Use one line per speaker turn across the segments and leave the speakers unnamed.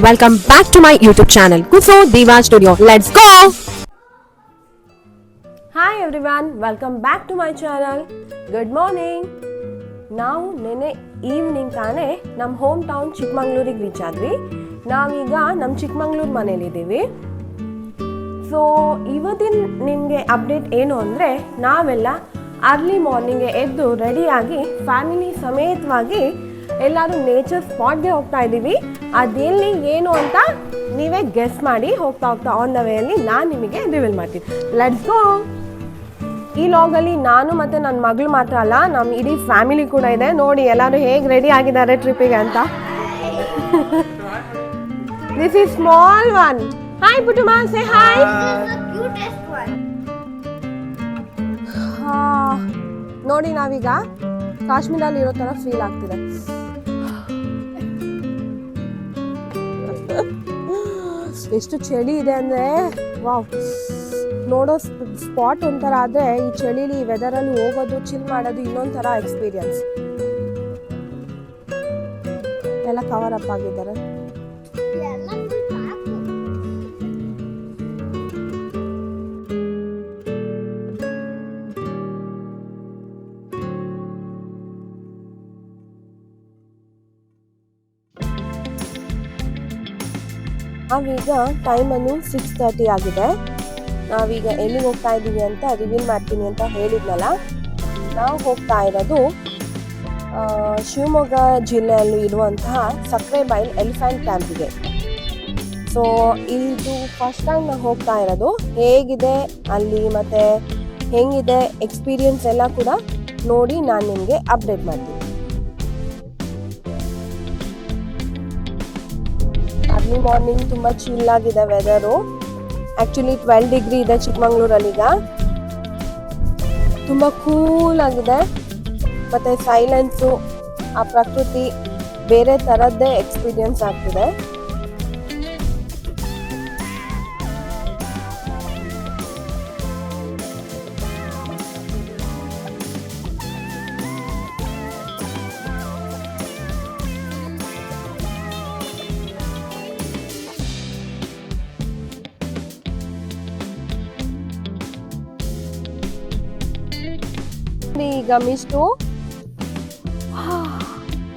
Welcome back to my YouTube channel, Kuso Diva Studio. Let's go!
Hi everyone welcome back to my channel good morning ನಾವು ನೆನೆ evening ತಾನೇ ನಮ್ಮ home town ಚಿಕ್ಕಮಂಗ್ಳೂರಿಗೆ reach ಆದ್ವಿ. ನಾವೀಗ ನಮ್ಮ Chikmagalur ಮನೇಲಿದ್ದೀವಿ so ಇವತ್ತಿನ ನಿಮಗೆ ಅಪ್ಡೇಟ್ ಏನು ಅಂದರೆ ನಾವೆಲ್ಲ ಅರ್ಲಿ ಮಾರ್ನಿಂಗ್ಗೆ ಎದ್ದು ರೆಡಿಯಾಗಿ ಫ್ಯಾಮಿಲಿ ಸಮೇತವಾಗಿ ಎಲ್ಲರೂ ನೇಚರ್ ಸ್ಪಾಟ್ಗೆ ಹೋಗ್ತಾ ಇದ್ದೀವಿ ಅದೆಲ್ಲಿ ಏನು ಅಂತ ನೀವೇ ಗೆಸ್ ಮಾಡಿ ಹೋಗ್ತಾ ಹೋಗ್ತಾ ಆನ್ ದ ವೇಯಲ್ಲಿ ನಾನು ನಿಮಗೆ ರಿವೀಲ್ ಮಾಡ್ತೀನಿ. ಲೆಟ್ಸ್ ಗೋ ಈ ಲಾಗಲ್ಲಿ ನಾನು ಮತ್ತೆ ನನ್ನ ಮಗಳು ಮಾತ್ರ ಅಲ್ಲ ನಮ್ಮ ಇಡೀ ಫ್ಯಾಮಿಲಿ ಕೂಡ ಇದೆ. ನೋಡಿ ಎಲ್ಲರೂ ಹೇಗೆ ರೆಡಿ ಆಗಿದ್ದಾರೆ ಟ್ರಿಪ್ಪಿಗೆ ಅಂತ. This is small one hi ಪುಟುಮಾ say hi ನೋಡಿ ನಾವೀಗ ಕಾಶ್ಮೀರಲ್ಲಿ ಇರೋ ಥರ ಫೀಲ್ ಆಗ್ತಿದೆ. ಎಷ್ಟು ಚಳಿ ಇದೆ ಅಂದರೆ, ವಾವ್. ನೋಡೋ ಸ್ಪಾಟ್ ಒಂಥರ ಆದರೆ ಈ ಚಳಿಲಿ, ಈ ವೆದರಲ್ಲಿ ಹೋಗೋದು ಚಿಲ್ ಮಾಡೋದು ಇನ್ನೊಂಥರ ಎಕ್ಸ್ಪೀರಿಯನ್ಸ್ ಎಲ್ಲ ಕವರ್ ಅಪ್ ಆಗಿದ್ದಾರೆ. ನಾವೀಗ ಟೈಮನ್ನು ಸಿಕ್ಸ್ ತರ್ಟಿ ಆಗಿದೆ. ನಾವೀಗ ಎಲ್ಲಿಗೆ ಹೋಗ್ತಾ ಇದ್ದೀವಿ ಅಂತ ರಿವೀಲ್ ಮಾಡ್ತೀನಿ ಅಂತ ಹೇಳಿದ್ನಲ್ಲ? ನಾವು ಹೋಗ್ತಾ ಇರೋದು ಶಿವಮೊಗ್ಗ ಜಿಲ್ಲೆಯಲ್ಲಿ ಇರುವಂತಹ ಸಕ್ರೆಬೈಲ್ ಎಲಿಫೆಂಟ್ ಕ್ಯಾಂಪಿಗೆ ಸೊ ಇದು ಫಸ್ಟ್ ಟೈಮ್ ನಾವು ಹೋಗ್ತಾ ಇರೋದು. ಹೇಗಿದೆ, ಅಲ್ಲಿ ಮತ್ತೆ ಹೆಂಗಿದೆ ಎಕ್ಸ್ಪೀರಿಯನ್ಸ್ ಎಲ್ಲ ಕೂಡ ನೋಡಿ ನಾನು ನಿಮಗೆ ಅಪ್ಡೇಟ್ ಮಾಡ್ತೀನಿ. ಅರ್ಲಿ ಮಾರ್ನಿಂಗ್ ತುಂಬ ಚಿಲ್ ಆಗಿದೆ ವೆದರು ಆ್ಯಕ್ಚುಲಿ ಟ್ವೆಲ್ ಡಿಗ್ರಿ ಇದೆ ಚಿಕ್ಕಮಂಗ್ಳೂರಲ್ಲೀಗ. ತುಂಬ ಕೂಲ್ ಆಗಿದೆ. ಮತ್ತು ಸೈಲೆನ್ಸು ಆ ಪ್ರಕೃತಿ ಬೇರೆ ಥರದ್ದೇ ಎಕ್ಸ್ಪೀರಿಯನ್ಸ್ ಆಗ್ತಿದೆ. ಈಗ ಮಿಸ್ಟು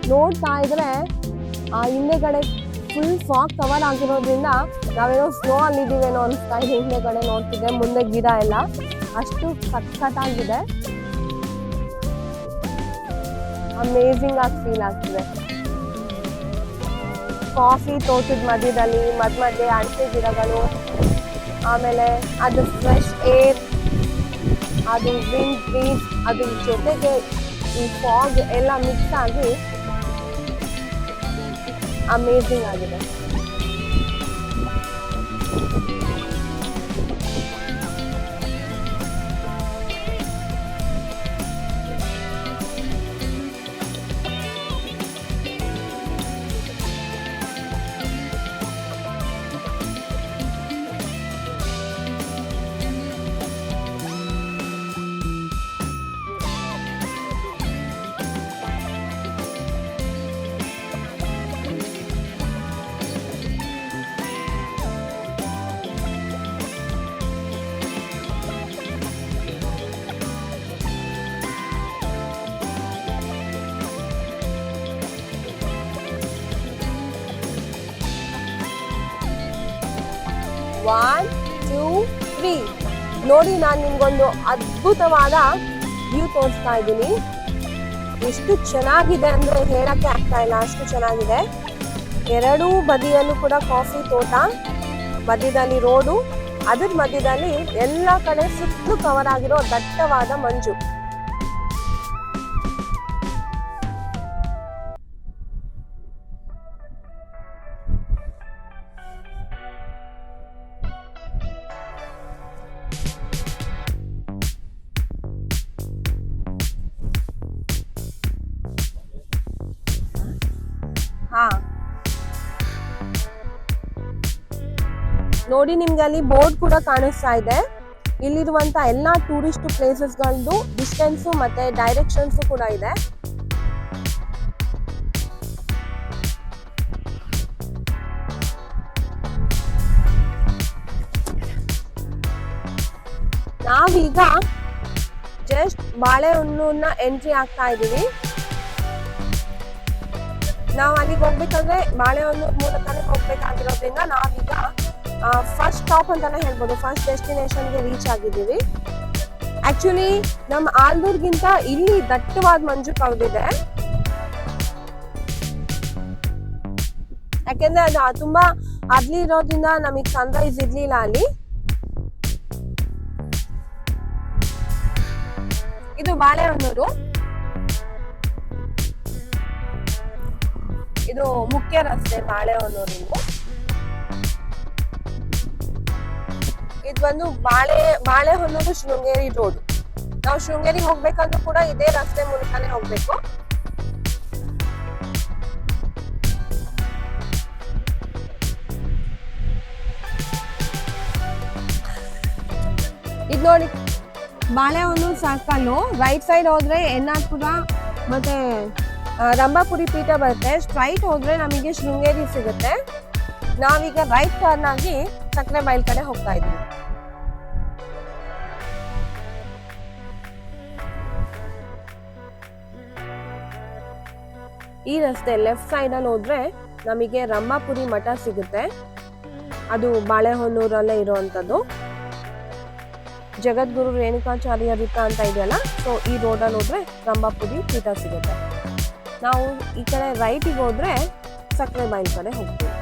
ನೋಡ್ತಾ ಇದ್ರೆ ಆ ಹಿಂದೆಗಡೆ ಫುಲ್ ಫಾಗ್ ಕವರ್ ಆಗಿರೋದ್ರಿಂದ ನಾವೇನೋ ಸ್ನೋ ಅಲ್ಲಿದ್ದೀವೇನೋ ಅನಿಸ್ತಾ ಇದೆ. ಹಿಂದೆಗಡೆ ನೋಡ್ತಿದ್ದೆ ಮುಂದೆ ಗಿಡ ಎಲ್ಲ ಅಷ್ಟು ಸಖತ್ತಾಗಿದೆ. ಅಮೇಝಿಂಗ್ ಆಗಿ ಫೀಲ್ ಆಗ್ತಿದೆ. ಕಾಫಿ ತೋಟದ ಮಧ್ಯದಲ್ಲಿ ಮಧ್ಯ ಮಧ್ಯೆ ಅಡಿಕೆ ಗಿಡಗಳು, ಆಮೇಲೆ ಅದು ಫ್ರೆಶ್ ಏರ್ ಅದು ವಿಂಡ್ ಬ್ರೀಸ್ ಅದ್ರ ಜೊತೆಗೆ ಈ ಫಾಗ್ ಎಲ್ಲ ಮಿಕ್ಸ್ ಆಗಿ ಅಮೇಝಿಂಗ್ ಆಗಿದೆ. ನೋಡಿ ನಾನು ನಿಮ್ಗೊಂದು ಅದ್ಭುತವಾದ ವ್ಯೂ ತೋರಿಸ್ತಾ ಇದ್ದೀನಿ. ಎಷ್ಟು ಚೆನ್ನಾಗಿದೆ ಅಂದ್ರೆ ಹೇಳಕ್ಕೆ ಆಗ್ತಾ ಇಲ್ಲ, ಅಷ್ಟು ಚೆನ್ನಾಗಿದೆ. ಎರಡೂ ಬದಿಯಲ್ಲೂ ಕೂಡ ಕಾಫಿ ತೋಟ, ಮಧ್ಯದಲ್ಲಿ ರೋಡು, ಅದ್ರ ಮಧ್ಯದಲ್ಲಿ ಎಲ್ಲ ಕಡೆ ಸುತ್ತಲೂ ಕವರ್ ಆಗಿರೋ ದಟ್ಟವಾದ ಮಂಜು. ನೋಡಿ ನಿಮ್ಗೆ ಅಲ್ಲಿ ಬೋರ್ಡ್ ಕೂಡ ಕಾಣಿಸ್ತಾ ಇದೆ. ಇಲ್ಲಿರುವಂತ ಎಲ್ಲಾ ಟೂರಿಸ್ಟ್ ಪ್ಲೇಸಸ್ ಗಳದ್ದು ಡಿಸ್ಟೆನ್ಸ್ ಮತ್ತೆ ಡೈರೆಕ್ಷನ್ಸ್ ಕೂಡ ಇದೆ. ನಾವೀಗ ಜಸ್ಟ್ ಬಾಳೆಹಣ್ಣನ್ನ ಎಂಟ್ರಿ ಆಗ್ತಾ ಇದೀವಿ ನಾವು ಅಲ್ಲಿಗೆ ಹೋಗ್ಬೇಕಾದ್ರೆ ಬಾಳೆಹಣ್ಣು ಮೂಲಕ ಹೋಗ್ಬೇಕಾಗಿರೋದ್ರಿಂದ ನಾವೀಗ ಫಸ್ಟ್ ಸ್ಟಾಪ್ ಅಂತಾನೆ ಹೇಳ್ಬೋದು. ಫಸ್ಟ್ ಡೆಸ್ಟಿನೇಷನ್ಗೆ ರೀಚ್ ಆಗಿದ್ದೀವಿ. ಆಕ್ಚುಲಿ ನಮ್ಮ ಆಲ್ದೂರ್ಗಿಂತ ಇಲ್ಲಿ ದಟ್ಟವಾದ ಮಂಜು ಕವಿದಿದೆ ಯಾಕೆಂದ್ರೆ ಅದು ತುಂಬಾ ಅದ್ಲಿ ಇರೋದ್ರಿಂದ ನಮಗೆ ಸನ್ರೈಸ್ ಇರ್ಲಿಲ್ಲ ಅಲ್ಲಿ. ಇದು ಬಾಳೆಹೊನ್ನೂರು. ಇದು ಮುಖ್ಯ ರಸ್ತೆ ಬಾಳೆಹೊನ್ನೂರಿಂದ ಇದು ಬಂದು ಬಾಳೆ ಬಾಳೆಹೊನ್ನೂರು ಶೃಂಗೇರಿ ರೋಡ್. ನಾವು ಶೃಂಗೇರಿ ಹೋಗ್ಬೇಕಂದ್ರೂ ಕೂಡ ಇದೇ ರಸ್ತೆ ಮೂಲಕನೇ ಹೋಗ್ಬೇಕು. ಇದು ನೋಡಿ. ಬಾಳೆಹೊನ್ನೂರು ಸರ್ಕಲ್ಲು ರೈಟ್ ಸೈಡ್ ಹೋದ್ರೆ ಎನ್ನಾರ್ಪುರ ಮತ್ತೆ ರಂಭಾಪುರಿ ಪೀಠ ಬರುತ್ತೆ. ಸ್ಟ್ರೈಟ್ ಹೋದ್ರೆ ನಮಗೆ ಶೃಂಗೇರಿ ಸಿಗುತ್ತೆ. ನಾವೀಗ ರೈಟ್ ಟರ್ನ್ ಆಗಿ ಸಕ್ಕರೆ ಬೈಲ್ ಕಡೆ ಹೋಗ್ತಾ ಇದ್ವಿ. ಈ ರಸ್ತೆ ಲೆಫ್ಟ್ ಸೈಡಲ್ಲಿ ಹೋದ್ರೆ ನಮಗೆ ರಮ್ಮಾಪುರಿ ಮಠ ಸಿಗುತ್ತೆ. ಅದು ಬಾಳೆಹೊನ್ನೂರಲ್ಲೇ ಇರುವಂಥದ್ದು. ಜಗದ್ಗುರು ರೇಣುಕಾಚಾರ್ಯ ವೃತ್ತ ಅಂತ ಇದೆಯಲ್ಲ ಸೊ ಈ ರೋಡಲ್ಲಿ ಹೋದ್ರೆ ರಂಭಾಪುರಿ ಪೀಠ ಸಿಗುತ್ತೆ. ನಾವು ಈ ಕಡೆ ರೈಟಿಗೆ ಹೋದ್ರೆ ಸಕ್ಕರೆ ಬಾಯಿ ಕಡೆ ಹೋಗ್ತೀವಿ.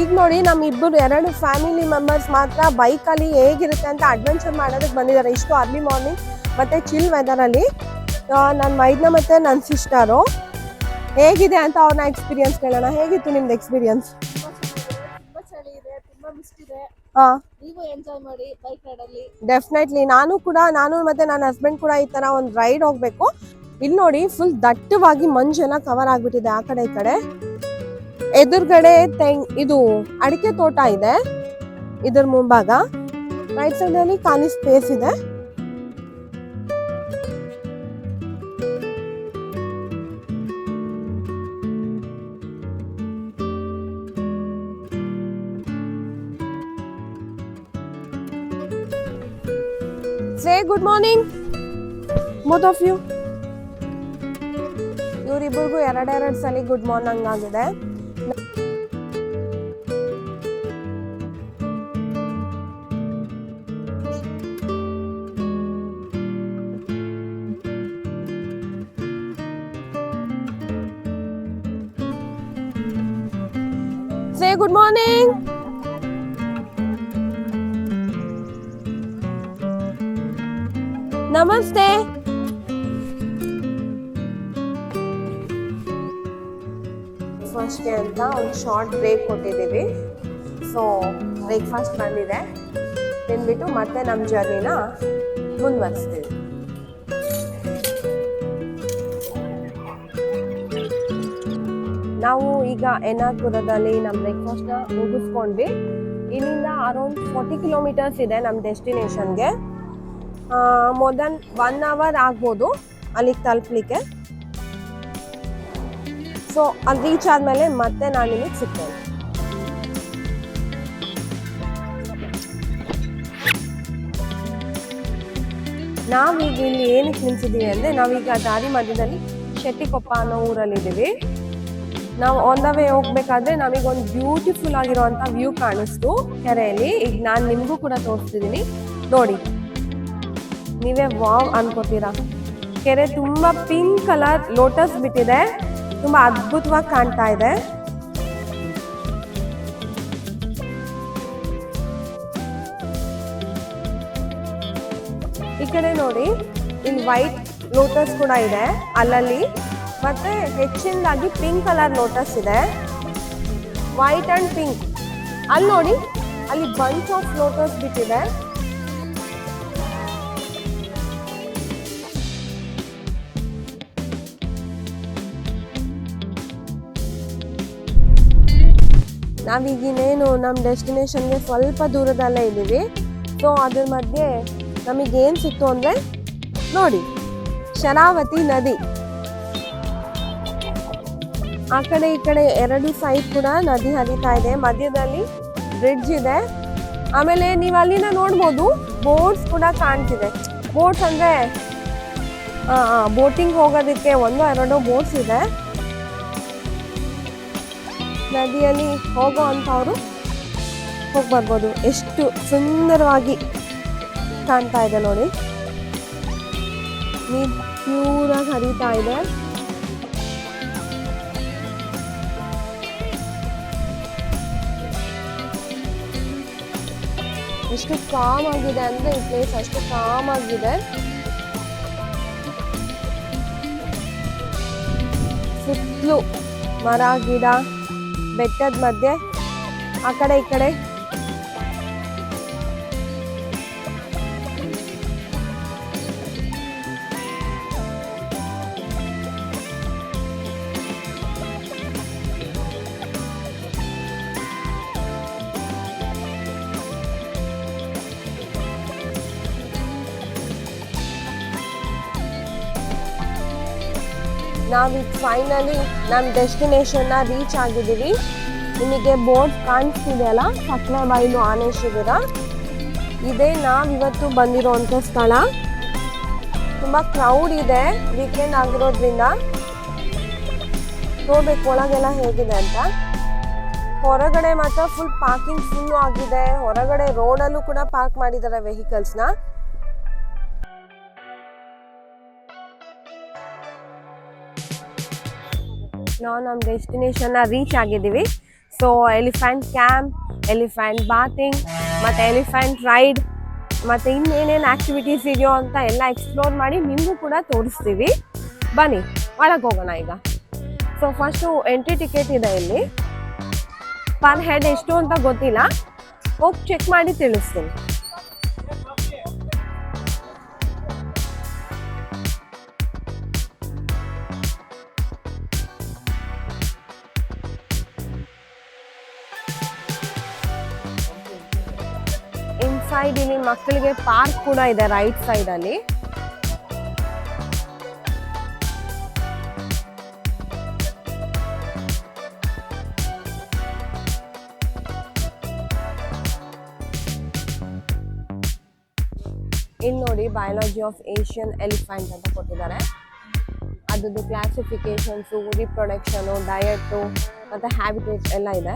ಈಗ ನೋಡಿ ನಮ್ಮ ಇಬ್ಬರು ಎರಡು ಫ್ಯಾಮಿಲಿ ಮೆಂಬರ್ಸ್ ಮಾತ್ರ ಬೈಕಲ್ಲಿ ಹೇಗಿರುತ್ತೆ ಅಂತ ಅಡ್ವೆಂಚರ್ ಮಾಡೋದಕ್ಕೆ ಬಂದಿದ್ದಾರೆ. ಇಷ್ಟು ಅರ್ಲಿ ಮಾರ್ನಿಂಗ್ ಮತ್ತೆ ಚಿಲ್ ವೆದರಲ್ಲಿ ನನ್ನ ಮೈದ್ನ ಮತ್ತೆ ನನ್ನ ಸಿಸ್ಟರು ಹೇಗಿದೆ ಅಂತ ಅವ್ರನ್ನ ಎಕ್ಸ್ಪೀರಿಯನ್ಸ್ ಕೇಳೋಣ. ಹೇಗಿತ್ತು ನಿಮ್ದು ಎಕ್ಸ್ಪೀರಿಯನ್ಸ್
ಅಲ್ಲಿ.
ಡೆಫಿನೆಟ್ಲಿ ನಾನು ಕೂಡ ನಾನು ಮತ್ತೆ ನನ್ನ ಹಸ್ಬೆಂಡ್ ಕೂಡ ಈ ತರ ಒಂದು ರೈಡ್ ಹೋಗ್ಬೇಕು. ಇಲ್ಲಿ ನೋಡಿ ಫುಲ್ ದಟ್ಟವಾಗಿ ಮಂಜೆಲ್ಲ ಕವರ್ ಆಗ್ಬಿಟ್ಟಿದೆ ಆ ಕಡೆ ಈ ಕಡೆ. ಎದುರುಗಡೆ ತೆಂಗ್, ಇದು ಅಡಿಕೆ ತೋಟ ಇದೆ. ಇದರ ಮುಂಭಾಗ ರೈಟ್ ಸೈಡ್ ಅಲ್ಲಿ ಖಾಲಿ ಸ್ಪೇಸ್ ಇದೆ. Say good morning both of you ಇವರಿಬ್ಬರಿಗೂ ಎರಡೆರಡು ಸಲ ಗುಡ್ ಮಾರ್ನಿಂಗ್ ಆಗಿದೆ. ಒಂದು ಶಾರ್ಟ್ ಬ್ರೇಕ್ ಕೊಟ್ಟಿದ್ದೀವಿ. ಸೊ ಬ್ರೇಕ್ಫಾಸ್ಟ್ ಬಂದಿದೆ. ತಿಂದ್ಬಿಟ್ಟು ಮತ್ತೆ ನಮ್ಮ ಜರ್ನಿನ ಮುಂದುವರಿಸ್ತೀವಿ. ನಾವು ಈಗ ಎನ್ನಾರ್ಪುರದಲ್ಲಿ ನಮ್ಮ ಬ್ರೇಕ್ಫಾಸ್ಟ್ನ ಮುಗಿಸ್ಕೊಂಡ್ವಿ. ಇಲ್ಲಿಂದ ಅರೌಂಡ್ ಫೋರ್ಟಿ ಕಿಲೋಮೀಟರ್ಸ್ ಇದೆ ನಮ್ಮ ಡೆಸ್ಟಿನೇಷನ್ಗೆ ಮೋರ್ ದನ್ ಒನ್ ಅವರ್ ಆಗ್ಬೋದು ಅಲ್ಲಿಗೆ ತಲುಪಲಿಕ್ಕೆ. ಸೊ ಅಲ್ಲಿ ರೀಚ್ ಆದಮೇಲೆ ಮತ್ತೆ ನಾನು ನಿಮಗೆ ಸಿಗ್ತೇನೆ. ನಾವೀಗ ಇಲ್ಲಿ ಏನಕ್ಕೆ ನಿಲ್ಸಿದ್ದೀವಿ ಅಂದರೆ ನಾವೀಗ ದಾರಿ ಮಧ್ಯದಲ್ಲಿ ಶೆಟ್ಟಿಕೊಪ್ಪ ಅನ್ನೋ ಊರಲ್ಲಿದ್ದೀವಿ ನಾವು ಆನ್ ದ ವೇ ಹೋಗ್ಬೇಕಾದ್ರೆ ಒಂದು ಬ್ಯೂಟಿಫುಲ್ ಆಗಿರುವಂಥ ವ್ಯೂ ಕಾಣಿಸ್ತು ಕೆರೆಯಲ್ಲಿ. ಈಗ ನಾನು ನಿಮಗೂ ಕೂಡ ತೋರಿಸ್ತಿದ್ದೀನಿ ನೋಡಿ. ನೀವೇ ವಾವ್ ಅನ್ಕೋತೀರಾ. ಕೆರೆ ತುಂಬ ಪಿಂಕ್ ಕಲರ್ ಲೋಟಸ್ ಬಿಟ್ಟಿದೆ. ತುಂಬ ಅದ್ಭುತವಾಗಿ ಕಾಣ್ತಾ ಇದೆ. ಈ ಕಡೆ ನೋಡಿ, ಇಲ್ಲಿ ವೈಟ್ ಲೋಟಸ್ ಕೂಡ ಇದೆ ಅಲ್ಲಲ್ಲಿ. ಮತ್ತೆ ಹೆಚ್ಚಿನದಾಗಿ ಪಿಂಕ್ ಕಲರ್ ಲೋಟಸ್ ಇದೆ. ವೈಟ್ ಅಂಡ್ ಪಿಂಕ್ ಅಲ್ಲಿ ನೋಡಿ, ಅಲ್ಲಿ ಬಂಚ್ ಆಫ್ ಲೋಟಸ್ ಬಿಟ್ಟಿದೆ. ನಾವೀಗಿನೇನು ನಮ್ಮ ಡೆಸ್ಟಿನೇಷನ್ಗೆ ಸ್ವಲ್ಪ ದೂರದಲ್ಲೇ ಇದ್ದೀವಿ. ಸೊ ಅದ್ರ ಮಧ್ಯೆ ನಮಗೇನು ಸಿಕ್ತು ಅಂದರೆ ನೋಡಿ, ಶರಾವತಿ ನದಿ. ಆ ಕಡೆ ಈ ಕಡೆ ಎರಡು ಸೈಡ್ ಕೂಡ ನದಿ ಹರಿತಾ ಇದೆ. ಮಧ್ಯದಲ್ಲಿ ಬ್ರಿಡ್ಜ್ ಇದೆ. ಆಮೇಲೆ ನೀವು ಅಲ್ಲಿನ ನೋಡ್ಬೋದು ಬೋಟ್ಸ್ ಕೂಡ ಕಾಣ್ತಿದೆ. ಬೋಟ್ಸ್ ಅಂದ್ರೆ ಬೋಟಿಂಗ್ ಹೋಗೋದಕ್ಕೆ ಒಂದು, ಎರಡೋ ಬೋಟ್ಸ್ ಇದೆ. ನದಿಯಲ್ಲಿ ಹೋಗೋ ಅಂಥವರು ಹೋಗಿ ಬರ್ಬೋದು. ಎಷ್ಟು ಸುಂದರವಾಗಿ ಕಾಣ್ತಾ ಇದೆ ನೋಡಿ. ನೀರು ಪ್ಯೂರಾಗಿ ಹರಿತಾ ಇದೆ. ಎಷ್ಟು ಕಾಮ್ ಆಗಿದೆ ಅಂದ್ರೆ ಈ ಪ್ಲೇಸ್ ಅಷ್ಟು ಕಾಮ್ ಆಗಿದೆ. ಸುತ್ತಲೂ ಮರ, ಗಿಡ ಬೆಟ್ಟದ ಮಧ್ಯೆ ಆ ಕಡೆ ಈ ಕಡೆ. ನಾವೀಗ ಫೈನಲಿ ನಮ್ಮ ಡೆಸ್ಟಿನೇಷನ್ನ ರೀಚ್ ಆಗಿದ್ದೀವಿ. ನಿಮಗೆ ಬೋರ್ಡ್ ಕಾಣಿಸ್ತಿದೆಯಲ್ಲ ಸಕ್ಕರೆ ಬೈಲು ಆನೆ ಶಿಬಿರ ಇದೇ ನಾವಿವತ್ತು ಬಂದಿರೋವಂಥ ಸ್ಥಳ. ತುಂಬ ಕ್ರೌಡ್ ಇದೆ ವೀಕೆಂಡ್ ಆಗಿರೋದ್ರಿಂದ. ನೋಡ್ಬೇಕು ಒಳಗೆಲ್ಲ ಹೇಗಿದೆ ಅಂತ? ಹೊರಗಡೆ ಮಾತ್ರ ಫುಲ್ ಪಾರ್ಕಿಂಗ್ ಫುಲ್ಲು ಆಗಿದೆ. ಹೊರಗಡೆ ರೋಡಲ್ಲೂ ಕೂಡ ಪಾರ್ಕ್ ಮಾಡಿದ್ದಾರೆ ವೆಹಿಕಲ್ಸ್ನ ನಾವು ನಮ್ಮ ಡೆಸ್ಟಿನೇಷನ್ನ ರೀಚ್ ಆಗಿದ್ದೀವಿ. So elephant camp elephant bathing ಮತ್ತು ಎಲಿಫೆಂಟ್ ರೈಡ್ ಮತ್ತು ಇನ್ನೇನೇನು ಆ್ಯಕ್ಟಿವಿಟೀಸ್ ಇದೆಯೋ ಅಂತ ಎಲ್ಲ ಎಕ್ಸ್ಪ್ಲೋರ್ ಮಾಡಿ ನಿಮಗೂ ಕೂಡ ತೋರಿಸ್ತೀವಿ. ಬನ್ನಿ, ಒಳಗೆ ಹೋಗೋಣ ಈಗ. ಸೊ ಫಸ್ಟು ಎಂಟ್ರಿ ಟಿಕೆಟ್ ಇದೆ ಇಲ್ಲಿ. ಪರ್ ಹೆಡ್ ಎಷ್ಟು ಅಂತ ಗೊತ್ತಿಲ್ಲ. ಹೋಗಿ ಚೆಕ್ ಮಾಡಿ ತಿಳಿಸ್ತೀನಿ. ಇಲ್ಲಿ ಮಕ್ಕಳಿಗೆ ಪಾರ್ಕ್ ಕೂಡ ಇದೆ ರೈಟ್ ಸೈಡ್ ಅಲ್ಲಿ. ಇಲ್ಲಿ ನೋಡಿ ಬಯಾಲಜಿ ಆಫ್ ಏಷ್ಯನ್ ಎಲಿಫೆಂಟ್ ಅಂತ ಕೊಟ್ಟಿದ್ದಾರೆ. ಅದ್ರದ್ದು ಕ್ಲಾಸಿಫಿಕೇಶನ್ಸು ರಿಪ್ರೊಡಕ್ಷನು ಡಯಟು ಮತ್ತು ಹ್ಯಾಬಿಟೇಟ್ ಎಲ್ಲ ಇದೆ.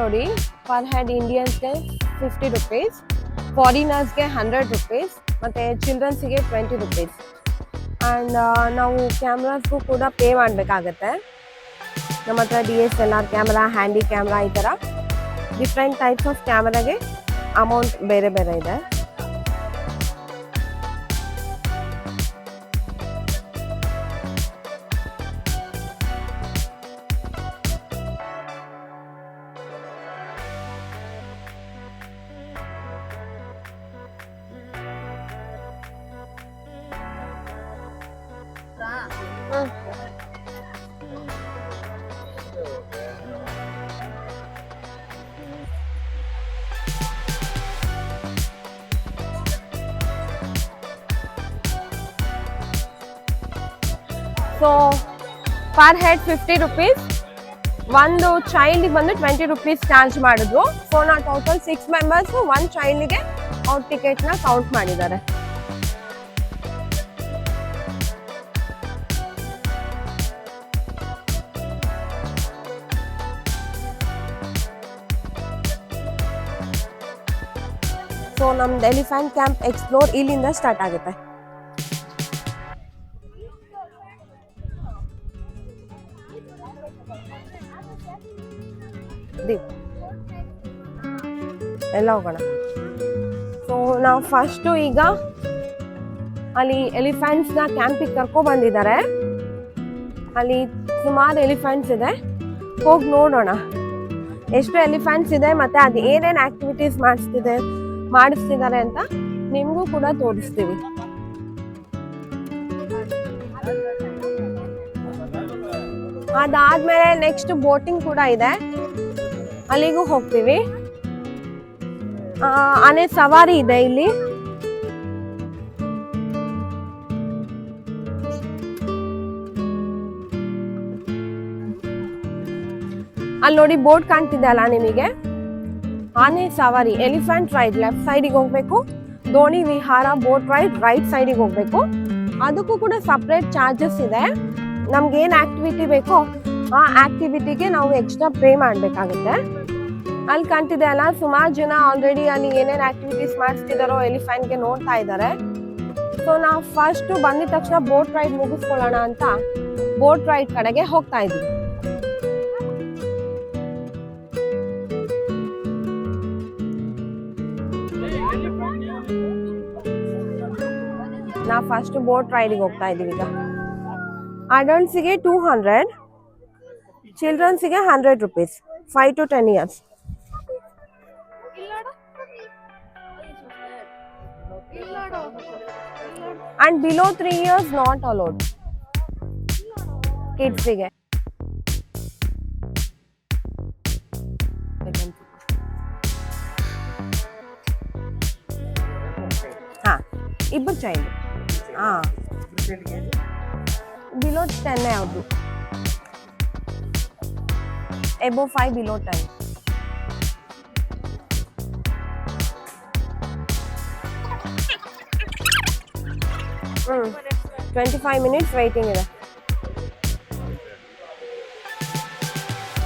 ನೋಡಿ ಪರ್ ಹೆಡ್ ಇಂಡಿಯನ್ಸ್ಗೆ ಫಿಫ್ಟಿ ರುಪೀಸ್ ಫಾರಿನರ್ಸ್ಗೆ ಹಂಡ್ರೆಡ್ ರುಪೀಸ್ ಮತ್ತು ಚಿಲ್ಡ್ರನ್ಸಿಗೆ ಟ್ವೆಂಟಿ ರುಪೀಸ್ ಆ್ಯಂಡ್ ನಾವು ಕ್ಯಾಮ್ರಾಸ್ಗೂ ಕೂಡ ಪೇ ಮಾಡಬೇಕಾಗತ್ತೆ. ನಮ್ಮ ಹತ್ರ D S L R camera handy camera ಈ ಥರ ಡಿಫ್ರೆಂಟ್ ಟೈಪ್ಸ್ ಆಫ್ ಕ್ಯಾಮ್ರಾಗೆ ಅಮೌಂಟ್ ಬೇರೆ ಬೇರೆ ಇದೆ. So per head fifty rupees ಒಂದು ಚೈಲ್ಡಿಗೆ ಬಂದು ಟ್ವೆಂಟಿ ರುಪೀಸ್ ಚಾರ್ಜ್ ಮಾಡಿದ್ರು. ಸೊ ನಾವು ಟೋಟಲ್ ಸಿಕ್ಸ್ ಮೆಂಬರ್ಸ್ ಒಂದು ಚೈಲ್ಡಿಗೆ ಅವ್ರ ಟಿಕೆಟ್ನ ಕೌಂಟ್ ಮಾಡಿದ್ದಾರೆ. ನಮ್ದು ಎಲಿಫೆಂಟ್ ಕ್ಯಾಂಪ್ ಎಕ್ಸ್ಪ್ಲೋರ್ ಇಲ್ಲಿಂದ ಸ್ಟಾರ್ಟ್ ಆಗುತ್ತೆ. ಎಲ್ಲ ಹೋಗೋಣ. ಸೊ ನಾವು ಫಸ್ಟು ಈಗ ಅಲ್ಲಿ ಎಲಿಫೆಂಟ್ಸ್ನ ಕ್ಯಾಂಪಿಗೆ ಕರ್ಕೊ ಬಂದಿದ್ದಾರೆ. ಅಲ್ಲಿ ಸುಮಾರು ಎಲಿಫೆಂಟ್ಸ್ ಇದೆ. ಹೋಗಿ ನೋಡೋಣ. ಎಷ್ಟು ಎಲಿಫೆಂಟ್ಸ್ ಇದೆ, ಮತ್ತೆ ಅದು ಏನೇನು ಆಕ್ಟಿವಿಟೀಸ್ ಮಾಡಿಸ್ತಿದೆ. ಮಾಡಿಸ್ತಿದ್ದಾರೆ ಅಂತ ನಿಮಗೂ ಕೂಡ ತೋರಿಸ್ತೀವಿ. ಅದಾದ್ಮೇಲೆ ನೆಕ್ಸ್ಟ್ ಬೋಟಿಂಗ್ ಕೂಡ ಇದೆ. ಅಲ್ಲಿಗೂ ಹೋಗ್ತೀವಿ. ಆನೆ ಸವಾರಿ ಇದೆ ಇಲ್ಲಿ. ಅಲ್ಲಿ ನೋಡಿ ಬೋಟ್ ಕಾಣ್ತಿದೆ ಅಲ್ಲ ನಿಮಗೆ? ಆನೆ ಸವಾರಿ, ಎಲಿಫೆಂಟ್ ರೈಡ್ ಲೆಫ್ಟ್ ಸೈಡಿಗೆ ಹೋಗ್ಬೇಕು. ದೋಣಿ ವಿಹಾರ, ಬೋಟ್ ರೈಡ್ ರೈಟ್ ಸೈಡಿಗೆ ಹೋಗ್ಬೇಕು. ಅದಕ್ಕೂ ಕೂಡ ಸಪ್ರೇಟ್ ಚಾರ್ಜಸ್ ಇದೆ. ನಮ್ಗೆ ಏನು ಆಕ್ಟಿವಿಟಿ ಬೇಕೋ ಆ ಆಕ್ಟಿವಿಟಿಗೆ ನಾವು ಎಕ್ಸ್ಟ್ರಾ ಪೇ ಮಾಡಬೇಕಾಗುತ್ತೆ. ಅಲ್ಲಿ ಕಾಣ್ತಿದೆ ಅಲ್ಲ, ಸುಮಾರು ಜನ ಆಲ್ರೆಡಿ ಅಲ್ಲಿ ಏನೇನು ಆಕ್ಟಿವಿಟೀಸ್ ಮಾಡಿಸ್ತಿದಾರೋ ಎಲಿಫೆಂಟ್ಗೆ ನೋಡ್ತಾ ಇದ್ದಾರೆ ಸೊ ನಾವು ಫಸ್ಟ್ ಬಂದಿದ ತಕ್ಷಣ ಬೋಟ್ ರೈಡ್ ಮುಗಿಸ್ಕೊಳ್ಳೋಣ ಅಂತ ಬೋಟ್ ರೈಡ್ ಕಡೆಗೆ ಹೋಗ್ತಾ ಇದ್ವಿ. ಫಸ್ಟ್ ಬೋಟ್ ರೈಡಿಗೆ ಹೋಗ್ತಾ ಇದೀವಿ ಈಗ ಅಡಲ್ಟ್ಸಿಗೆ two hundred ಚಿಲ್ಡ್ರನ್ಸಿಗೆ hundred rupees five to ten years and below three years not allowed ಕಿಡ್ಸಿಗೆ ಹಾ ಇಬ್ಬರು ಚೈಲ್ಡ್ ಹಾ ಬಿಲೋ ಟೆನ್ ಯಾವುದು ಎಬೋ ಫೈವ್ ಬಿಲೋ ಟೆನ್ ಹ್ಞೂ ಟ್ವೆಂಟಿ ಫೈವ್ ಮಿನಿಟ್ಸ್ ವೆಯ್ಟಿಂಗ್ ಇದೆ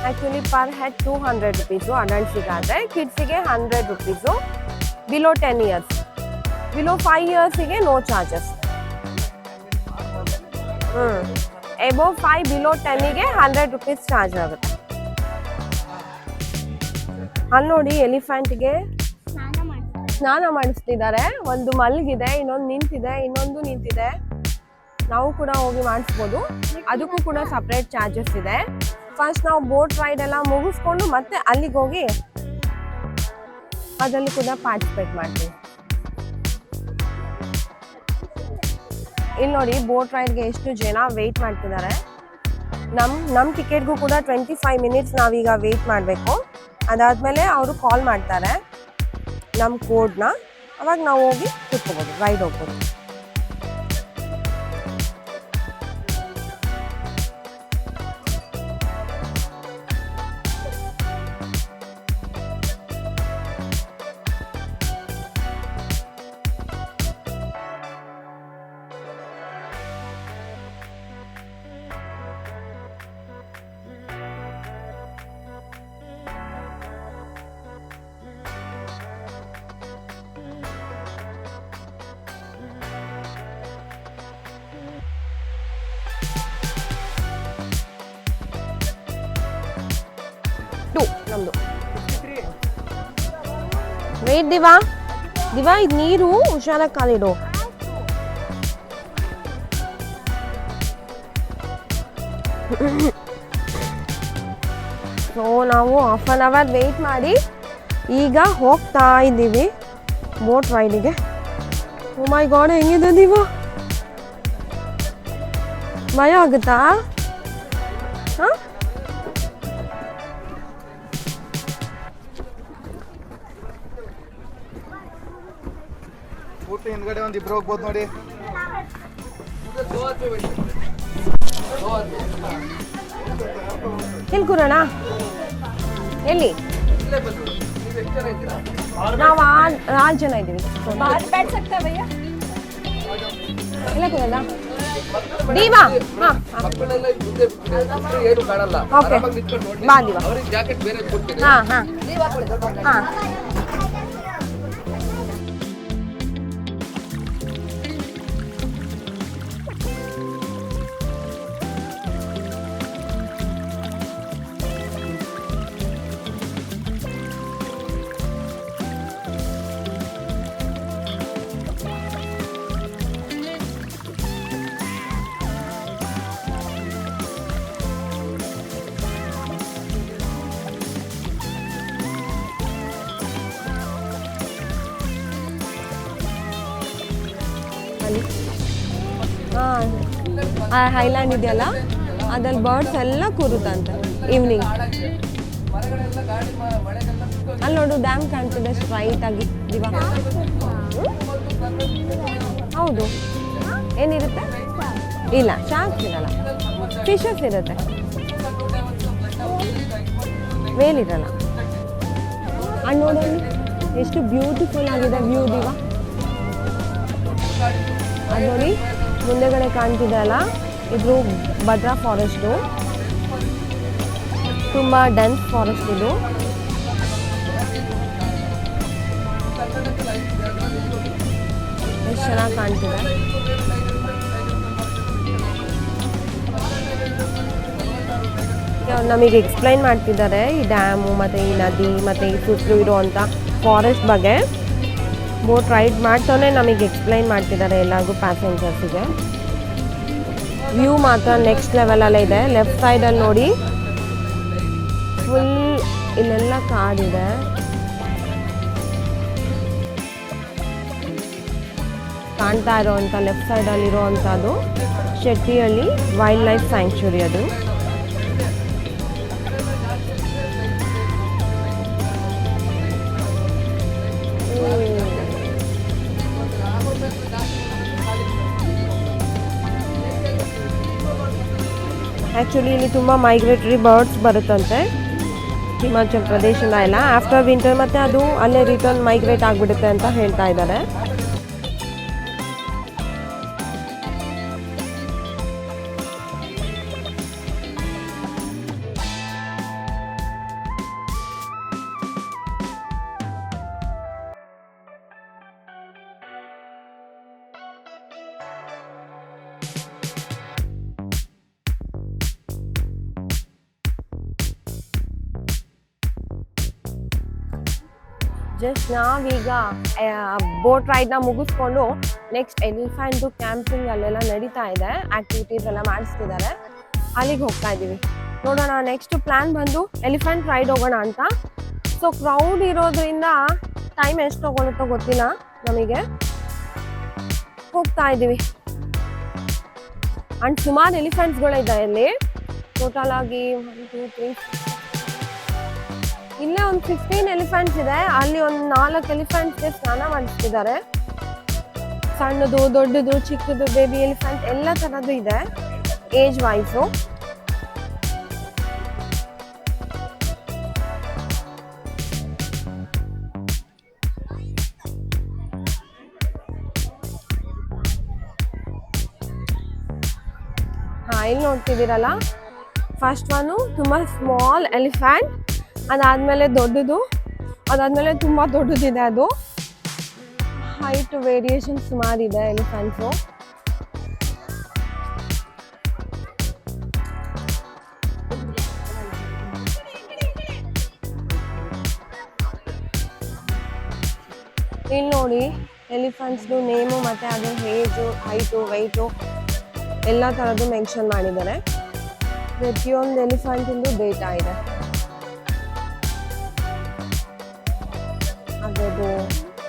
actually per head two hundred rupees ಅಡಲ್ಟ್ಸಿಗಾದರೆ ಕಿಡ್ಸಿಗೆ hundred rupees below ten years below five ಇಯರ್ಸಿಗೆ no charges ಹ್ಞೂ above five below ಟೆನ್ನಿಗೆ hundred rupees charge ಆಗುತ್ತೆ. ಅಲ್ಲಿ ನೋಡಿ ಎಲಿಫೆಂಟ್ಗೆ ಸ್ನಾನ ಮಾಡಿಸ್ತಿದ್ದಾರೆ. ಒಂದು ಮಲ್ಗಿದೆ, ಇನ್ನೊಂದು ನಿಂತಿದೆ ಇನ್ನೊಂದು ನಿಂತಿದೆ. ನಾವು ಕೂಡ ಹೋಗಿ ಮಾಡಿಸ್ಬೋದು. ಅದಕ್ಕೂ ಕೂಡ ಸಪ್ರೇಟ್ ಚಾರ್ಜಸ್ ಇದೆ. ಫಸ್ಟ್ ನಾವು ಬೋಟ್ ರೈಡ್ ಎಲ್ಲ ಮುಗಿಸ್ಕೊಂಡು ಮತ್ತೆ ಅಲ್ಲಿಗೆ ಹೋಗಿ ಅದರಲ್ಲಿ ಕೂಡ ಪಾರ್ಟಿಸಿಪೇಟ್ ಮಾಡ್ತೀವಿ. ಇಲ್ಲಿ ನೋಡಿ ಬೋಟ್ ರೈಡ್ಗೆ ಎಷ್ಟು ಜನ ವೆಯ್ಟ್ ಮಾಡ್ತಿದ್ದಾರೆ. ನಮ್ಮ ನಮ್ಮ ಟಿಕೆಟ್ಗೂ ಕೂಡ ಟ್ವೆಂಟಿ ಫೈವ್ ಮಿನಿಟ್ಸ್ ನಾವೀಗ ವೆಯ್ಟ್ ಮಾಡಬೇಕು. ಅದಾದಮೇಲೆ ಅವರು ಕಾಲ್ ಮಾಡ್ತಾರೆ ನಮ್ಮ ಕೋಡ್ನ ಅವಾಗ ನಾವು ಹೋಗಿ ಕೂತ್ಕೋಬೋದು ರೈಡ್ ಹೋಗ್ಬೋದು. ವೇಟ್ ದಿವಾ. ದಿವಾ, ಇದು ನೀರು ಹುಷಾರಾಗಿ ಕಾಲಿಡು ಸೊ ನಾವು ಹಾಫ್ ಆನ್ ಅವರ್ ವೆಯ್ಟ್ ಮಾಡಿ ಈಗ ಹೋಗ್ತಾ ಇದ್ದೀವಿ ಬೋಟ್ ರೈಡಿಗೆ ಮೈ ಗಾಡ್ ಹೆಂಗಿದೆ ದಿವಾ? ಭಯ ಆಗುತ್ತಾ?
ಒಂದ್ ಇಬ್ರು ಹೋಗ್ಬೋದು ನೋಡಿ.
ಎಲ್ಲಿ ಕೂರೋಣ? ಎಲ್ಲಿ? ನಾವು ನಾಲ್ಕು ಜನ ಇದ್ದೀವಿ. ಇಲ್ಲ ಕೂರಲ್ಲ? ದೀವಾ? ಹಾಂ
ಏನು ಕಾಣಲ್ಲ
ಓಕೆ ಬಾ ದೀವಾ. ಹಾಂ ಹಾಂ. ಹಾಂ. ಹಾಂ ಹೈಲ್ಯಾಂಡ್ ಇದೆಯಲ್ಲ? ಅದ್ರಲ್ಲಿ ಬರ್ಡ್ಸ್ ಎಲ್ಲ ಕೂರುತ್ತಂತೆ ಈವ್ನಿಂಗ್ ಅಲ್ಲಿ ನೋಡು ಡ್ಯಾಮ್ ಕಾಣ್ತಿದೆ ಸ್ಟ್ರೈಟ್ ಆಗಿ, ದಿವಾ. ಹೌದು. ಏನಿರುತ್ತೆ? ಇಲ್ಲ ಶಾರ್ಕ್ಸ್ ಇರಲ್ಲ. ಫಿಶಸ್ ಇರುತ್ತೆ. ವೇಲ್ ಇರಲ್ಲ. ಅಲ್ಲಿ ನೋಡಿ ಎಷ್ಟು ಬ್ಯೂಟಿಫುಲ್ ಆಗಿದೆ ವ್ಯೂ ದಿವಾ. ಅದು ನೋಡಿ, ಮುಂದೆಗಡೆ ಕಾಣ್ತಿದೆ ಅಲ್ಲ? ಇದು ಭದ್ರಾ ಫಾರೆಸ್ಟು ತುಂಬ ಡೆನ್ಸ್ ಫಾರೆಸ್ಟ್ ಇದು. ಎಷ್ಟು ಚೆನ್ನಾಗಿ ಕಾಣ್ತಿದೆ. ನಮಗೆ ಎಕ್ಸ್ಪ್ಲೈನ್ ಮಾಡ್ತಿದ್ದಾರೆ, ಈ ಡ್ಯಾಮು ಮತ್ತು ಈ ನದಿ, ಮತ್ತು ಈ ಸುತ್ತಲೂ ಇರುವಂಥ ಫಾರೆಸ್ಟ್ ಬಗ್ಗೆ. ಬೋಟ್ ರೈಡ್ ಮಾಡ್ತಾನೆ ನಮಗೆ ಎಕ್ಸ್ಪ್ಲೈನ್ ಮಾಡ್ತಿದ್ದಾರೆ ಎಲ್ಲರಿಗೂ ಪ್ಯಾಸೆಂಜರ್ಸಿಗೆ ವ್ಯೂ ಮಾತ್ರ ನೆಕ್ಸ್ಟ್ ಲೆವೆಲಲ್ಲೇ ಇದೆ. ಲೆಫ್ಟ್ ಸೈಡಲ್ಲಿ ನೋಡಿ. ಫುಲ್ ಇಲ್ಲೆಲ್ಲ ಕಾಡಿದೆ ಕಾಣ್ತಾ ಇರೋವಂಥ ಲೆಫ್ಟ್ ಸೈಡಲ್ಲಿ ಇರೋವಂಥದ್ದು ಶೆಟ್ಟಿಹಳ್ಳಿ ವೈಲ್ಡ್ ಲೈಫ್ ಸ್ಯಾಂಕ್ಚುರಿ ಅದು. ಆ್ಯಕ್ಚುಲಿ ಇಲ್ಲಿ ತುಂಬ ಮೈಗ್ರೇಟರಿ ಬರ್ಡ್ಸ್ ಬರುತ್ತಂತೆ. ಹಿಮಾಚಲ್ ಪ್ರದೇಶದ ಎಲ್ಲ. ಆಫ್ಟರ್ ವಿಂಟರ್ ಮತ್ತು ಅದು ಅಲ್ಲೇ ರಿಟರ್ನ್ ಮೈಗ್ರೇಟ್ ಆಗಿಬಿಡುತ್ತೆ ಅಂತ ಹೇಳ್ತಾ ಇದ್ದಾರೆ. ನಾವೀಗ ಬೋಟ್ ರೈಡ್ನ ಮುಗಿಸ್ಕೊಂಡು ನೆಕ್ಸ್ಟ್ ಎಲಿಫೆಂಟು ಕ್ಯಾಂಪಿಂಗ್ ಅಲ್ಲೆಲ್ಲ ನಡೀತಾ ಇದೆ. ಆಕ್ಟಿವಿಟೀಸ್ ಎಲ್ಲ ಮಾಡಿಸ್ತಿದ್ದಾರೆ. ಅಲ್ಲಿಗೆ ಹೋಗ್ತಾ ಇದ್ದೀವಿ. ನೋಡೋಣ ನೆಕ್ಸ್ಟ್ ಪ್ಲ್ಯಾನ್ ಬಂದು ಎಲಿಫೆಂಟ್ ರೈಡ್ ಹೋಗೋಣ ಅಂತ. ಸೊ ಕ್ರೌಡ್ ಇರೋದ್ರಿಂದ ಟೈಮ್ ಎಷ್ಟು ತಗೊಳುತ್ತೋ ಗೊತ್ತಿಲ್ಲ ನಮಗೆ. ಹೋಗ್ತಾ ಇದ್ದೀವಿ. ಅಂಡ್ ಸುಮಾರು ಎಲಿಫೆಂಟ್ಸ್ಗಳಿದೆ ಇಲ್ಲಿ ಟೋಟಲ್ ಆಗಿ ಒನ್ ಟೂ ತ್ರೀ ಇಲ್ಲೇ ಒಂದು ಫಿಫ್ಟೀನ್ ಎಲಿಫೆಂಟ್ಸ್ ಇದೆ. ಅಲ್ಲಿ ಒಂದು ನಾಲ್ಕು ಎಲಿಫೆಂಟ್ಸ್ಗೆ ಸ್ನಾನ ಮಾಡಿಸ್ತಿದ್ದಾರೆ. ಸಣ್ಣದು, ದೊಡ್ಡದು, ಚಿಕ್ಕದು ಬೇಬಿ ಎಲಿಫೆಂಟ್ ಎಲ್ಲ ಥರದ್ದು ಇದೆ ಏಜ್ ವೈಸು ಹಾಂ, ಇಲ್ಲಿ ನೋಡ್ತಿದ್ದೀರಲ್ಲ? ಫಸ್ಟ್ ಒನ್ನು ತುಂಬ ಸ್ಮಾಲ್ ಎಲಿಫೆಂಟ್ ಅದಾದಮೇಲೆ ದೊಡ್ಡದು, ಅದಾದಮೇಲೆ ತುಂಬ ದೊಡ್ಡದಿದೆ ಅದು. ಹೈಟ್ ವೇರಿಯೇಷನ್ ಸುಮಾರಿದೆ ಎಲಿಫೆಂಟ್ಸು ಇಲ್ಲಿ ನೋಡಿ ಎಲಿಫೆಂಟ್ಸ್ದು ನೇಮು ಮತ್ತು ಅದು ಏಜು ಹೈಟು ವೆಯ್ಟು ಎಲ್ಲ ಥರದ್ದು ಮೆನ್ಷನ್ ಮಾಡಿದ್ದಾರೆ. ಪ್ರತಿಯೊಂದು ಎಲಿಫೆಂಟಿಂದು ಡೇಟಾ ಇದೆ.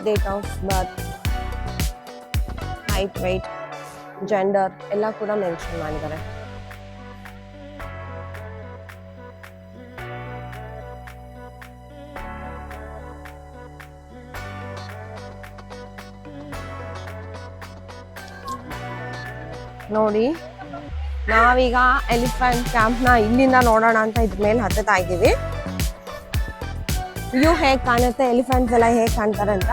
Date of birth height weight gender ಎಲ್ಲ ಕೂಡ ಮೆನ್ಷನ್ ಮಾಡಿದ್ದಾರೆ. ನೋಡಿ, ನಾವೀಗ ಎಲಿಫೆಂಟ್ ಕ್ಯಾಂಪ್ನ ಇಲ್ಲಿಂದ ನೋಡೋಣ ಅಂತ ಇದ್ರ ಮೇಲೆ ಹತ್ತುತ್ತಾ ಇದ್ದೀವಿ. ವ್ಯೂ ಹೇಗೆ ಕಾಣುತ್ತೆ ಎಲಿಫೆಂಟ್ಸ್ ಎಲ್ಲ ಹೇಗೆ ಕಾಣ್ತಾರೆ ಅಂತ?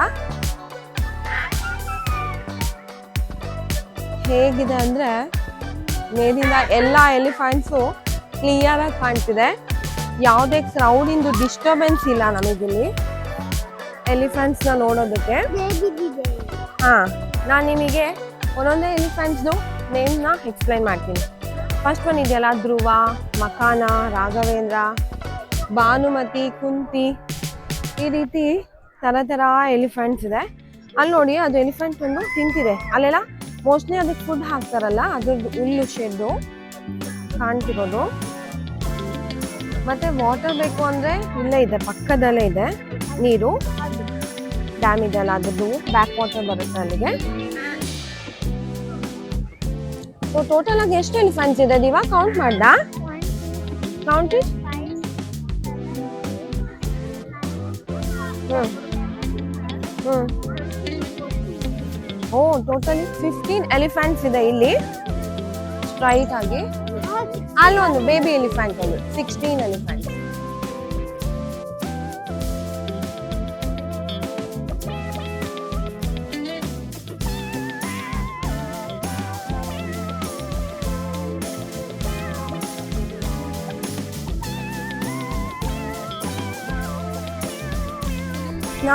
ಹೇಗಿದೆ ಅಂದರೆ ಮೇಲಿಂದ ಎಲ್ಲ ಎಲಿಫೆಂಟ್ಸು ಕ್ಲಿಯರಾಗಿ ಕಾಣ್ತಿದೆ. ಯಾವುದೇ ಕ್ರೌಡಿಂದು ಡಿಸ್ಟರ್ಬೆನ್ಸ್ ಇಲ್ಲ ನಮಗಿಲ್ಲಿ ಎಲಿಫೆಂಟ್ಸ್ನ ನೋಡೋದಕ್ಕೆ. ಹಾಂ ನಾನು ನಿಮಗೆ ಒಂದೊಂದೇ ಎಲಿಫೆಂಟ್ಸ್ದು ನೇಮ್ನ ಎಕ್ಸ್ಪ್ಲೈನ್ ಮಾಡ್ತೀನಿ. ಫಸ್ಟ್ ಒನ್ ಇದೆಯಲ್ಲ ಧ್ರುವ ಮಕಾನ ರಾಘವೇಂದ್ರ ಭಾನುಮತಿ ಕುಂತಿ. ಈ ರೀತಿ ಥರ ಥರ ಎಲಿಫೆಂಟ್ಸ್ ಇದೆ. ಅಲ್ಲಿ ನೋಡಿ ಅದು ಎಲಿಫೆಂಟ್ ಬಂದು ತಿಂತಿದೆ. ಅಲ್ಲೆಲ್ಲ ಮೋಸ್ಟ್ಲಿ ಅದಕ್ಕೆ ಫುಡ್ ಹಾಕ್ತಾರಲ್ಲ ಅದ್ರದ್ದು ಹುಲ್ಲು ಶೆಡ್ಡು ಕಾಣ್ತಿರೋದು. ಮತ್ತೆ ವಾಟರ್ ಬೇಕು ಅಂದರೆ ಇಲ್ಲೇ ಇದೆ, ಪಕ್ಕದಲ್ಲೇ ಇದೆ ನೀರು. ಡ್ಯಾಮ್ ಇದೆ ಅಲ್ಲ, ಅದ್ರದ್ದು ಬ್ಯಾಕ್ ವಾಟರ್ ಬರುತ್ತೆ ಅಲ್ಲಿಗೆ. ಸೊ ಟೋಟಲ್ ಆಗಿ ಎಷ್ಟು ಎಲಿಫೆಂಟ್ಸ್ ಇದೆ? ದಿವಾ ಕೌಂಟ್ ಮಾಡ್ದ? ಕೌಂಟ್ ಓ ಟೋಟಲಿ ಫಿಫ್ಟೀನ್ ಎಲಿಫೆಂಟ್ಸ್ ಇದೆ ಇಲ್ಲಿ. ಸ್ಟ್ರೈಟ್ ಆಗಿ. ಅಲ್ಲೊಂದು ಬೇಬಿ ಎಲಿಫೆಂಟ್ ಒಂದು. ಸಿಕ್ಸ್ಟೀನ್ ಎಲಿಫೆಂಟ್ಸ್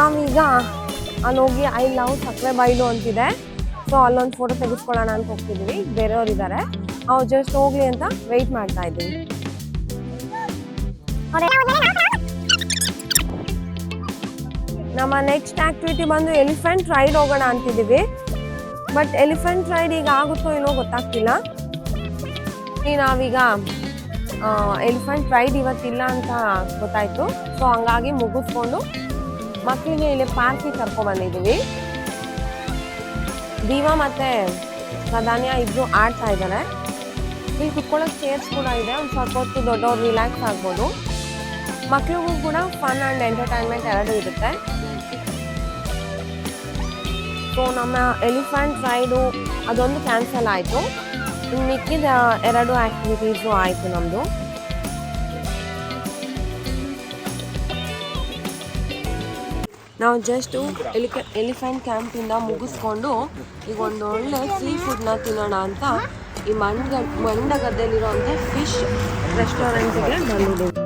ನಾವೀಗ ಅಲ್ಲಿ ಹೋಗಿ ಐ ಲವ್ ಸಕ್ಕರೆ ಬೈಲು ಅಂತಿದೆ. ಸೊ ಅಲ್ಲೊಂದು ಫೋಟೋ ತೆಗೆಸ್ಕೊಳ್ಳೋಣ ಅಂತ ಹೋಗ್ತಿದ್ವಿ. ಬೇರೆಯವ್ರು ಇದ್ದಾರೆ ಅವ್ರು ಜಸ್ಟ್ ಹೋಗ್ಲಿ ಅಂತ ವೆಯ್ಟ್ ಮಾಡ್ತಾ ಇದ್ದೀವಿ. ನಮ್ಮ ನೆಕ್ಸ್ಟ್ ಆಕ್ಟಿವಿಟಿ ಬಂದು ಎಲಿಫೆಂಟ್ ರೈಡ್ ಹೋಗೋಣ ಅಂತಿದ್ದೀವಿ. ಬಟ್ ಎಲಿಫೆಂಟ್ ರೈಡ್ ಈಗ ಆಗುತ್ತೋ ಏನೋ ಗೊತ್ತಾಗ್ತಿಲ್ಲ. ನಾವೀಗ ಎಲಿಫೆಂಟ್ ರೈಡ್ ಇವತ್ತಿಲ್ಲ ಅಂತ ಗೊತ್ತಾಯ್ತು. ಸೊ ಹಂಗಾಗಿ ಮುಗಿಸ್ಕೊಂಡು ಮಕ್ಕಳಿಗೆ ಇಲ್ಲಿ ಪಾರ್ಕಿಗೆ ಕರ್ಕೊಂಡ್ಬಂದಿದ್ದೀವಿ ದೀವಾ ಮತ್ತೆ ಪ್ರಧಾನಿಯ ಇಬ್ರು ಆಡ್ತಾ ಇದ್ದಾರೆ. ಇಲ್ಲಿ ಕುತ್ಕೊಳ್ಳೋಕೆ ಚೇರ್ಸ್ ಕೂಡ ಇದೆ. ಒಂದು ಸ್ವಲ್ಪ ಹೊತ್ತು ದೊಡ್ಡವ್ರು ರಿಲ್ಯಾಕ್ಸ್ ಆಗ್ಬೋದು. ಮಕ್ಕಳಿಗೂ ಕೂಡ ಫನ್ ಆ್ಯಂಡ್ ಎಂಟರ್ಟೈನ್ಮೆಂಟ್ ಎರಡೂ ಇರುತ್ತೆ. ಸೊ ನಮ್ಮ ಎಲಿಫೆಂಟ್ ರೈಡು ಅದೊಂದು ಕ್ಯಾನ್ಸಲ್ ಆಯಿತು. ಇನ್ನು ಮಿಕ್ಕಿದ ಎರಡು ಆ್ಯಕ್ಟಿವಿಟೀಸು ಆಯಿತು ನಮ್ಮದು ನಾವು ಜಸ್ಟ್ ಎಲಿಕ ಎಲಿಫೆಂಟ್ ಕ್ಯಾಂಪಿಂದ ಮುಗಿಸ್ಕೊಂಡು ಈಗ ಒಂದು ಒಳ್ಳೆ ಸೀ ಫುಡ್ನ ತಿನ್ನೋಣ ಅಂತ ಈ ಮಂಡ ಅಂತ ಫಿಶ್ ರೆಸ್ಟೋರೆಂಟಿಗೆ ಬಂದಿದ್ದೀವಿ.